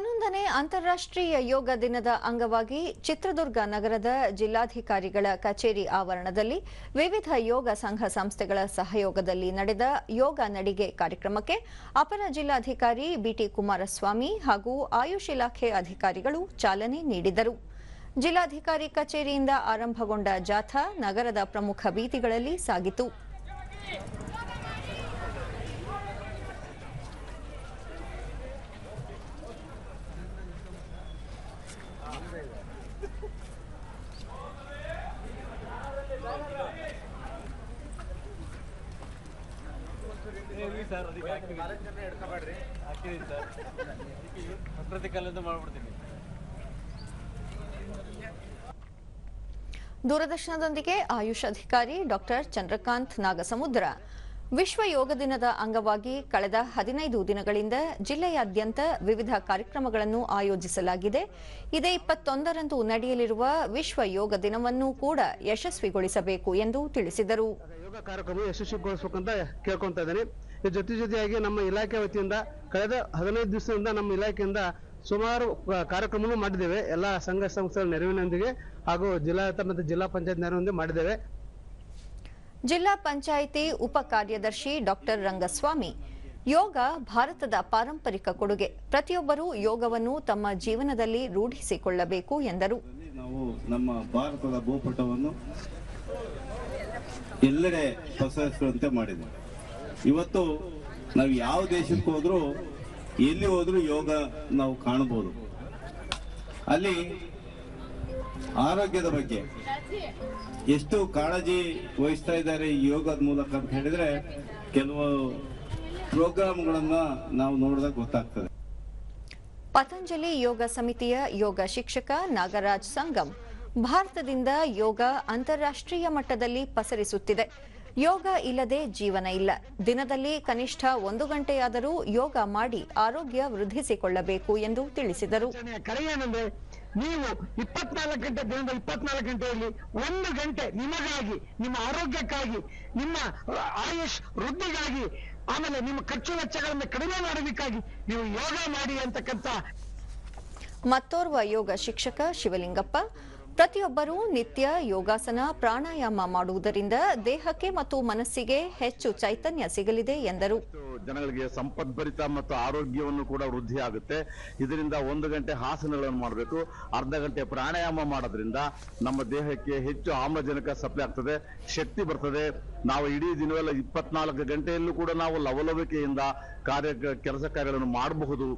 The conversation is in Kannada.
ಹನ್ನೊಂದನೇ ಅಂತಾರಾಷ್ಟ್ರೀಯ ಯೋಗ ದಿನದ ಅಂಗವಾಗಿ ಚಿತ್ರದುರ್ಗ ನಗರದ ಜಿಲ್ಲಾಧಿಕಾರಿಗಳ ಕಚೇರಿ ಆವರಣದಲ್ಲಿ ವಿವಿಧ ಯೋಗ ಸಂಘ ಸಂಸ್ಥೆಗಳ ಸಹಯೋಗದಲ್ಲಿ ನಡೆದ ಯೋಗ ನಡಿಗೆ ಕಾರ್ಯಕ್ರಮಕ್ಕೆ ಅಪರ ಜಿಲ್ಲಾಧಿಕಾರಿ ಬಿಟಿ ಕುಮಾರಸ್ವಾಮಿ ಹಾಗೂ ಆಯುಷ್ ಇಲಾಖೆ ಅಧಿಕಾರಿಗಳು ಚಾಲನೆ ನೀಡಿದರು. ಜಿಲ್ಲಾಧಿಕಾರಿ ಕಚೇರಿಯಿಂದ ಆರಂಭಗೊಂಡ ಜಾಥಾ ನಗರದ ಪ್ರಮುಖ ಬೀದಿಗಳಲ್ಲಿ ಸಾಗಿತು. ದೂರದರ್ಶನದೊಂದಿಗೆ ಆಯುಷ್ ಅಧಿಕಾರಿ ಡಾಕ್ಟರ್ ಚಂದ್ರಕಾಂತ್ ನಾಗಸಮುದ್ರ. ವಿಶ್ವ ಯೋಗ ದಿನದ ಅಂಗವಾಗಿ ಕಳೆದ ಹದಿನೈದು ದಿನಗಳಿಂದ ಜಿಲ್ಲೆಯಾದ್ಯಂತ ವಿವಿಧ ಕಾರ್ಯಕ್ರಮಗಳನ್ನು ಆಯೋಜಿಸಲಾಗಿದೆ. ಇದೇ ಇಪ್ಪತ್ತೊಂದರಂದು ನಡೆಯಲಿರುವ ವಿಶ್ವ ಯೋಗ ದಿನವನ್ನು ಕೂಡ ಯಶಸ್ವಿಗೊಳಿಸಬೇಕು ಎಂದು ತಿಳಿಸಿದರು. ಯೋಗ ಕಾರ್ಯಕ್ರಮ ಯಶಸ್ವಿಗೊಳಿಸಬೇಕಂತ ಕೇಳ್ಕೊತಾ ಇದ್ದೀನಿ. ಜೊತೆ ಜೊತೆಯಾಗಿ ನಮ್ಮ ಇಲಾಖೆ ವತಿಯಿಂದ ಕಳೆದ ಹದಿನೈದು ದಿವಸದಿಂದ ನಮ್ಮ ಇಲಾಖೆಯಿಂದ ಸುಮಾರು ಕಾರ್ಯಕ್ರಮಗಳು ಮಾಡಿದ್ದೇವೆ. ಎಲ್ಲ ಸಂಘ ಸಂಸ್ಥೆಗಳ ನೆರವಿನೊಂದಿಗೆ ಹಾಗೂ ಜಿಲ್ಲಾಡಳಿತ ಮತ್ತು ಜಿಲ್ಲಾ ಪಂಚಾಯತ್ ನೆರವಿನೊಂದಿಗೆ ಮಾಡಿದ್ದೇವೆ. ಜಿಲ್ಲಾ ಪಂಚಾಯಿತಿ ಉಪ ಕಾರ್ಯದರ್ಶಿ ಡಾಕ್ಟರ್ ರಂಗಸ್ವಾಮಿ, ಯೋಗ ಭಾರತದ ಪಾರಂಪರಿಕ ಕೊಡುಗೆ. ಪ್ರತಿಯೊಬ್ಬರೂ ಯೋಗವನ್ನು ತಮ್ಮ ಜೀವನದಲ್ಲಿ ರೂಢಿಸಿಕೊಳ್ಳಬೇಕು ಎಂದರು. ನಾವು ನಮ್ಮ ಭಾರತದ ಭೂಪಟವನ್ನು ಎಲ್ಲೆಡೆ ಪಸರಿಸುವಂತೆ ಮಾಡಿದೆ ಇವತ್ತು ನಾವು ಯಾವ ದೇಶಕ್ಕೆ ಹೋದ್ರೂ, ಎಲ್ಲಿ ಹೋದ್ರೂ ಯೋಗ ನಾವು ಕಾಣಬಹುದು. ಅಲ್ಲಿ ಆರೋಗ್ಯದ ಬಗ್ಗೆ ಎಷ್ಟು ಕಾಳಜಿ ವಹಿಸ್ತಾ ಇದ್ದಾರೆ ಯೋಗದ ಮೂಲಕ ಅಂತ ಹೇಳಿದ್ರೆ ಕೆಲವು ಪ್ರೋಗ್ರಾಮ್ಗಳನ್ನ ನಾವು ನೋಡಿದಾಗ ಗೊತ್ತಾಗ್ತದೆ. ಪತಂಜಲಿ ಯೋಗ ಸಮಿತಿಯ ಯೋಗ ಶಿಕ್ಷಕ ನಾಗರಾಜ್ ಸಂಗಮ್ ಭಾರತದಿಂದ ಯೋಗ ಅಂತಾರಾಷ್ಟ್ರೀಯ ಮಟ್ಟದಲ್ಲಿ ಪಸರಿಸುತ್ತಿದೆ. ಯೋಗ ಇಲ್ಲದೆ ಜೀವನ ಇಲ್ಲ. ದಿನದಲ್ಲಿ ಕನಿಷ್ಠ ಒಂದು ಗಂಟೆಯಾದರೂ ಯೋಗ ಮಾಡಿ ಆರೋಗ್ಯ ವೃದ್ಧಿಸಿಕೊಳ್ಳಬೇಕು ಎಂದು ತಿಳಿಸಿದರು. ನೀವು ಇಪ್ಪತ್ನಾಲ್ಕು ಗಂಟೆ ದಿನದ ಇಪ್ಪತ್ನಾಲ್ಕು ಗಂಟೆಯಲ್ಲಿ ಒಂದು ಗಂಟೆ ನಿಮಗಾಗಿ ನಿಮ್ಮ ಆರೋಗ್ಯಕ್ಕಾಗಿ ನಿಮ್ಮ ಆಯುಷ್ ವೃದ್ಧಿಗಾಗಿ ಆಮೇಲೆ ನಿಮ್ಮ ಖರ್ಚು ವೆಚ್ಚಗಳನ್ನು ಕಡಿಮೆ ಮಾಡೋದಕ್ಕಾಗಿ ನೀವು ಯೋಗ ಮಾಡಿ ಅಂತಕ್ಕಂಥ ಮತ್ತೋರ್ವ ಯೋಗ ಶಿಕ್ಷಕ ಶಿವಲಿಂಗಪ್ಪ ಪ್ರತಿಯೊಬ್ಬರೂ ನಿತ್ಯ ಯೋಗಾಸನ, ಪ್ರಾಣಾಯಾಮ ಮಾಡುವುದರಿಂದ ದೇಹಕ್ಕೆ ಮತ್ತು ಮನಸ್ಸಿಗೆ ಹೆಚ್ಚು ಚೈತನ್ಯ ಸಿಗಲಿದೆ ಎಂದರು. ಜನಗಳಿಗೆ ಸಂಪದ್ಭರಿತ ಮತ್ತು ಆರೋಗ್ಯವನ್ನು ಕೂಡ ವೃದ್ಧಿ ಆಗುತ್ತೆ. ಇದರಿಂದ ಒಂದು ಗಂಟೆ ಹಾಸನಗಳನ್ನು ಮಾಡಬೇಕು. ಅರ್ಧ ಗಂಟೆ ಪ್ರಾಣಾಯಾಮ ಮಾಡೋದ್ರಿಂದ ನಮ್ಮ ದೇಹಕ್ಕೆ ಹೆಚ್ಚು ಆಮ್ಲಜನಕ ಸಪ್ಲೈ ಆಗ್ತದೆ, ಶಕ್ತಿ ಬರ್ತದೆ. ನಾವು ಇಡೀ ದಿನವೆಲ್ಲ ಇಪ್ಪತ್ನಾಲ್ಕು ಗಂಟೆಯಲ್ಲೂ ಕೂಡ ನಾವು ಲವಲವಿಕೆಯಿಂದ ಕಾರ್ಯ, ಕೆಲಸ ಕಾರ್ಯಗಳನ್ನು ಮಾಡಬಹುದು.